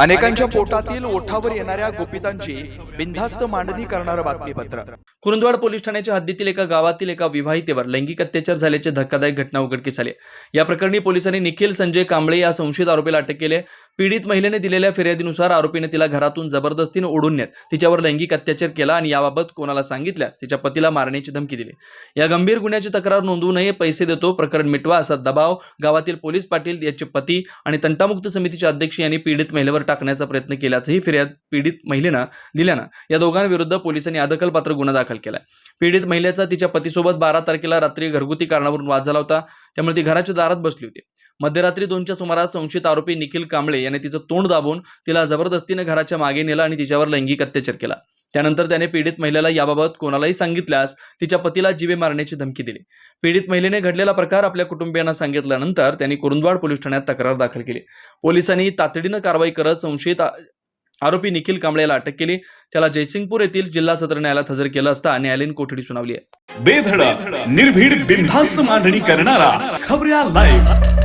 अनेकांच्या पोटातील ओठावर येणाऱ्या गोपितांची बिनधास्त मांडणी करणारं बातमीपत्र. कुरुंदवाड पोलीस ठाण्याच्या हद्दीतील एका गावातील एका विवाहितेवर लैंगिक अत्याचार झाल्याची धक्कादायक घटना उघडकीस आली. या प्रकरणी पोलिसांनी निखिल संजय कांबळे या संशयित आरोपीला अटक केली. पीडित महिलेने दिलेल्या फिर्यादीनुसार आरोपीने तिला घरातून जबरदस्तीने ओढून नेत तिच्यावर लैंगिक अत्याचार केला आणि याबाबत कोणाला सांगितल्यास तिच्या पतीला मारण्याची धमकी दिली. या गंभीर गुन्ह्याची तक्रार नोंदवू नये पैसे देतो प्रकरण मिटवा असा दबाव गावातील पोलीस पाटील याचे पती आणि तंटामुक्त समितीचे अध्यक्ष यांनी पीडित महिलेवर टाकण्याचा प्रयत्न केल्याचंही फिर्याद पीडित महिलेनं दिल्यानं या दोघांविरुद्ध पोलिसांनी अदखलपात्र गुन्हा दाखल केला पीडित महिलेचा तिच्या पतीसोबत बारा तारखेला रात्री घरगुती कारणावरून वाद झाला होता त्यामुळे ती घराच्या दारात बसली होती. मध्यरात्री दोनच्या सुमारास संशयित आरोपी निखिल कांबळे याने तिचं तोंड दाबून तिला जबरदस्तीने घराच्या मागे नेलं आणि तिच्यावर लैंगिक अत्याचार केला. त्यानंतर त्याने पीडित महिलेला याबाबत कोणालाही सांगितल्यास तिच्या पतीला जीवे मारण्याची धमकी दिली. पीडित महिलेने घडलेला प्रकार आपल्या कुटुंबियांना सांगितल्यानंतर त्यांनी कुरुंदवाड पोलीस ठाण्यात तक्रार दाखल केली. पोलिसांनी तातडीनं कारवाई करत संशयित आरोपी निखिल कांबळेला अटक केली. त्याला जयसिंगपूर येथील जिल्हा सत्र न्यायालयात हजर केलं असता न्यायालयीन कोठडी सुनावली आहे. बेधडक निर्भीड बिनधास्त मांडणी करणारा खबऱ्या लाईव्ह